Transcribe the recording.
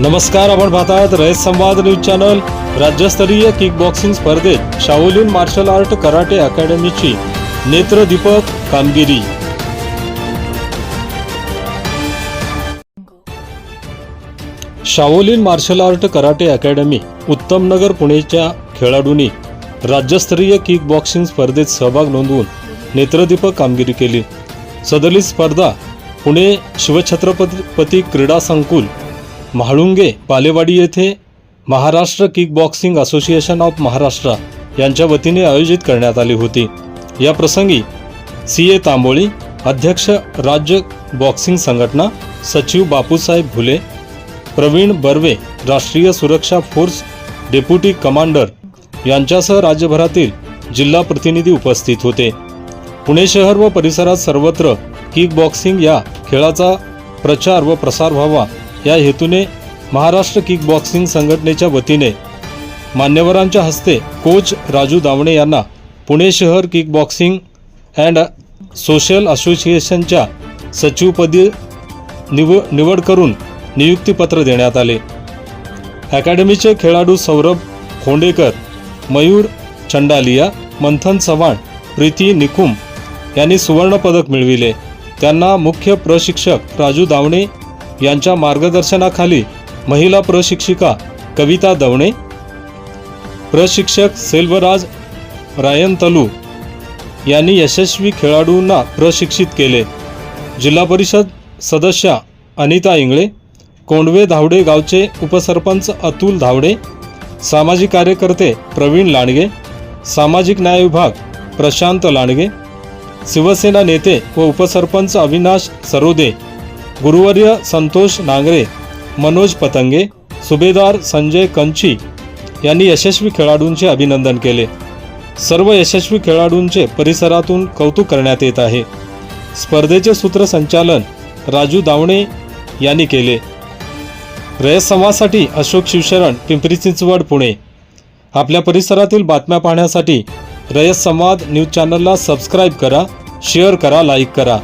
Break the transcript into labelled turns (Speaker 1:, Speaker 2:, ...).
Speaker 1: नमस्कार आपण पाहतात रयत संवाद न्यूज चॅनल. राज्यस्तरीय किक बॉक्सिंग स्पर्धेत शाओलिन मार्शल आर्ट कराटे अकॅडमीची नेत्रदीपक कामगिरी. Shaolin martial art karate academy Uttam Nagar पुणेच्या खेळाडूंनी राज्यस्तरीय किक बॉक्सिंग स्पर्धेत सहभाग नोंदवून नेत्रदीपक कामगिरी केली. सदलित स्पर्धा पुणे शिवछत्रपती क्रीडा संकुल म्हाळुंगे पालेवाडी येथे Maharashtra kick boxing association of Maharashtra यांच्या वतीने आयोजित करण्यात आली होती. या प्रसंगी सी ए तांबोळी अध्यक्ष राज्य बॉक्सिंग संघटना सचिव बापूसाहेब भुले प्रवीण बर्वे राष्ट्रीय सुरक्षा फोर्स डेप्युटी कमांडर यांच्यासह राज्यभरातील जिल्हा प्रतिनिधी उपस्थित होते. पुणे शहर व परिसरात सर्वत्र किक बॉक्सिंग या खेळाचा प्रचार व प्रसार व्हावा या हेतूने महाराष्ट्र किक बॉक्सिंग संघटनेच्या वतीने मान्यवरांच्या हस्ते कोच राजू दावणे यांना पुणे शहर किक बॉक्सिंग अँड सोशल असोसिएशनच्या सचिवपदी निव निवड करून नियुक्तीपत्र देण्यात आले. अकॅडमीचे खेळाडू सौरभ खोंडेकर मयूर चंडालिया मंथन चव्हाण प्रीती निकुम यांनी सुवर्णपदक मिळविले. त्यांना मुख्य प्रशिक्षक राजू दावणे यांच्या मार्गदर्शनाखाली महिला प्रशिक्षिका कविता दवणे प्रशिक्षक सेल्वराज रायनतलू यांनी यशस्वी खेळाडूंना प्रशिक्षित केले. जिल्हा परिषद सदस्या अनिता इंगळे कोंडवे धावडे गावचे उपसरपंच अतुल धावडे सामाजिक कार्यकर्ते प्रवीण लांडगे सामाजिक न्याय विभाग प्रशांत लांडगे शिवसेना नेते व उपसरपंच अविनाश सरोदे गुरुवर्य संतोष नांगरे मनोज पतंगे सुभेदार संजय कंची यांनी यशस्वी खेळाडूंचे अभिनंदन केले. सर्व यशस्वी खेळाडूंचे परिसरातून कौतुक करण्यात येत आहे. स्पर्धेचे सूत्रसंचालन राजू दावणे यांनी केले. रयत संवादसाठी अशोक शिवशरण पिंपरी चिंचवड पुणे. आपल्या परिसरातील बातम्या पाहण्यासाठी रयत संवाद न्यूज चॅनलला सबस्क्राईब करा शेअर करा लाईक करा.